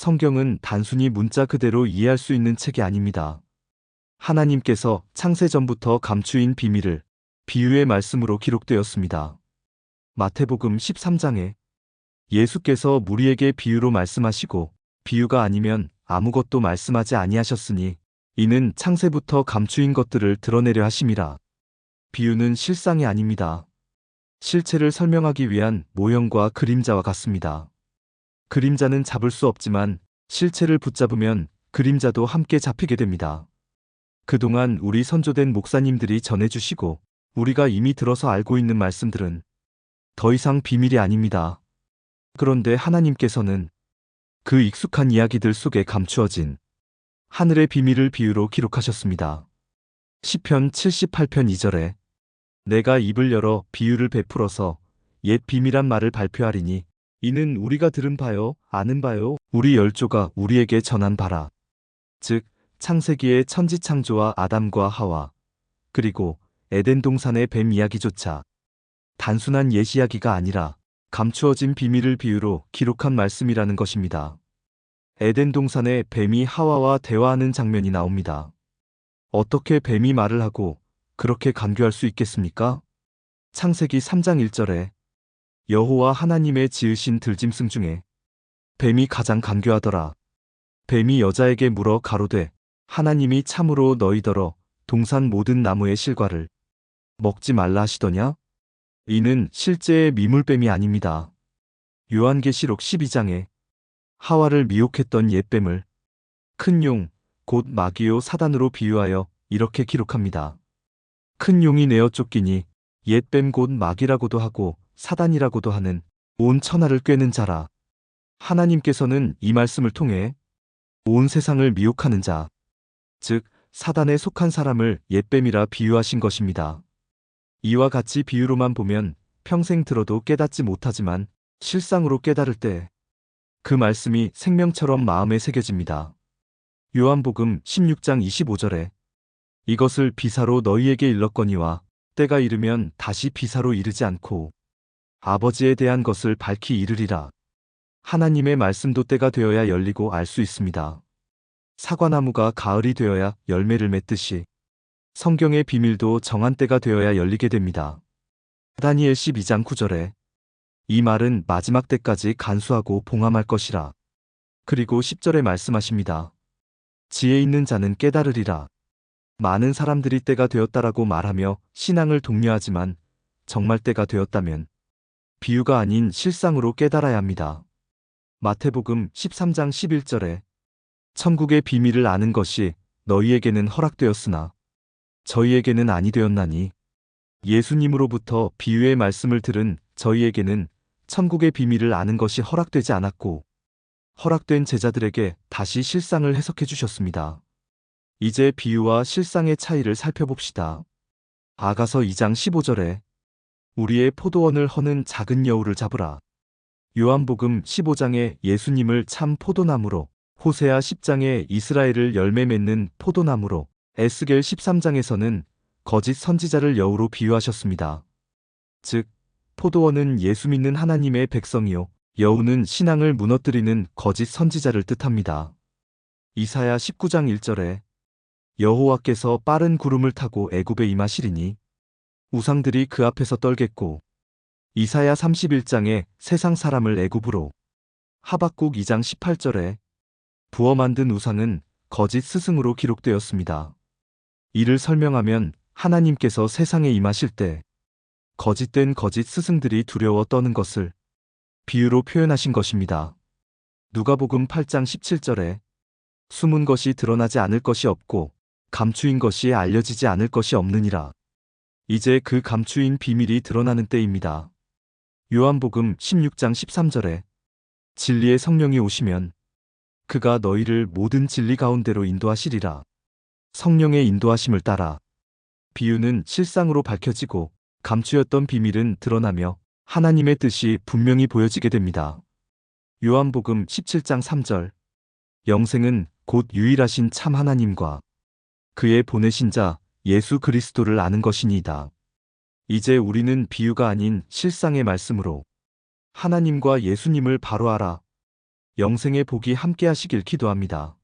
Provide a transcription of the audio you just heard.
성경은 단순히 문자 그대로 이해할 수 있는 책이 아닙니다. 하나님께서 창세 전부터 감추인 비밀을 비유의 말씀으로 기록되었습니다. 마태복음 13장에 예수께서 무리에게 비유로 말씀하시고 비유가 아니면 아무것도 말씀하지 아니하셨으니 이는 창세부터 감추인 것들을 드러내려 하심이라. 비유는 실상이 아닙니다. 실체를 설명하기 위한 모형과 그림자와 같습니다. 그림자는 잡을 수 없지만 실체를 붙잡으면 그림자도 함께 잡히게 됩니다. 그동안 우리 선조된 목사님들이 전해주시고 우리가 이미 들어서 알고 있는 말씀들은 더 이상 비밀이 아닙니다. 그런데 하나님께서는 그 익숙한 이야기들 속에 감추어진 하늘의 비밀을 비유로 기록하셨습니다. 시편 78편 2절에 내가 입을 열어 비유를 베풀어서 옛 비밀한 말을 발표하리니 이는 우리가 들은 바요, 아는 바요, 우리 열조가 우리에게 전한 바라. 즉, 창세기의 천지 창조와 아담과 하와, 그리고 에덴 동산의 뱀 이야기조차 단순한 옛 이야기가 아니라 감추어진 비밀을 비유로 기록한 말씀이라는 것입니다. 에덴 동산에 뱀이 하와와 대화하는 장면이 나옵니다. 어떻게 뱀이 말을 하고 그렇게 간교할 수 있겠습니까? 창세기 3장 1절에 여호와 하나님의 지으신 들짐승 중에 뱀이 가장 간교하더라. 뱀이 여자에게 물어 가로되 하나님이 참으로 너희더러 동산 모든 나무의 실과를 먹지 말라 하시더냐? 이는 실제의 미물뱀이 아닙니다. 요한계시록 12장에 하와를 미혹했던 옛뱀을 큰 용, 곧 마귀요 사단으로 비유하여 이렇게 기록합니다. 큰 용이 내어 쫓기니 옛뱀 곧 마귀라고도 하고 사단이라고도 하는 온 천하를 꿰는 자라. 하나님께서는 이 말씀을 통해 온 세상을 미혹하는 자, 즉 사단에 속한 사람을 옛뱀이라 비유하신 것입니다. 이와 같이 비유로만 보면 평생 들어도 깨닫지 못하지만 실상으로 깨달을 때 그 말씀이 생명처럼 마음에 새겨집니다. 요한복음 16장 25절에 이것을 비사로 너희에게 일렀거니와 때가 이르면 다시 비사로 이르지 않고 아버지에 대한 것을 밝히 이르리라. 하나님의 말씀도 때가 되어야 열리고 알 수 있습니다. 사과나무가 가을이 되어야 열매를 맺듯이 성경의 비밀도 정한 때가 되어야 열리게 됩니다. 다니엘 12장 9절에 이 말은 마지막 때까지 간수하고 봉함할 것이라. 그리고 10절에 말씀하십니다. 지혜 있는 자는 깨달으리라. 많은 사람들이 때가 되었다라고 말하며 신앙을 독려하지만 정말 때가 되었다면 비유가 아닌 실상으로 깨달아야 합니다. 마태복음 13장 11절에 천국의 비밀을 아는 것이 너희에게는 허락되었으나 저희에게는 아니 되었나니 예수님으로부터 비유의 말씀을 들은 저희에게는 천국의 비밀을 아는 것이 허락되지 않았고 허락된 제자들에게 다시 실상을 해석해 주셨습니다. 이제 비유와 실상의 차이를 살펴봅시다. 아가서 2장 15절에 우리의 포도원을 허는 작은 여우를 잡으라. 요한복음 15장에 예수님을 참 포도나무로, 호세아 10장에 이스라엘을 열매 맺는 포도나무로, 에스겔 13장에서는 거짓 선지자를 여우로 비유하셨습니다. 즉, 포도원은 예수 믿는 하나님의 백성이요, 여우는 신앙을 무너뜨리는 거짓 선지자를 뜻합니다. 이사야 19장 1절에 여호와께서 빠른 구름을 타고 애굽에 임하시리니 우상들이 그 앞에서 떨겠고 이사야 31장에 세상 사람을 애굽으로 하박국 2장 18절에 부어 만든 우상은 거짓 스승으로 기록되었습니다. 이를 설명하면 하나님께서 세상에 임하실 때 거짓된 거짓 스승들이 두려워 떠는 것을 비유로 표현하신 것입니다. 누가복음 8장 17절에 숨은 것이 드러나지 않을 것이 없고 감추인 것이 알려지지 않을 것이 없느니라. 이제 그 감추인 비밀이 드러나는 때입니다. 요한복음 16장 13절에 진리의 성령이 오시면 그가 너희를 모든 진리 가운데로 인도하시리라. 성령의 인도하심을 따라 비유는 실상으로 밝혀지고 감추였던 비밀은 드러나며 하나님의 뜻이 분명히 보여지게 됩니다. 요한복음 17장 3절 영생은 곧 유일하신 참 하나님과 그의 보내신 자 예수 그리스도를 아는 것이니이다. 이제 우리는 비유가 아닌 실상의 말씀으로 하나님과 예수님을 바로 알아 영생의 복이 함께 하시길 기도합니다.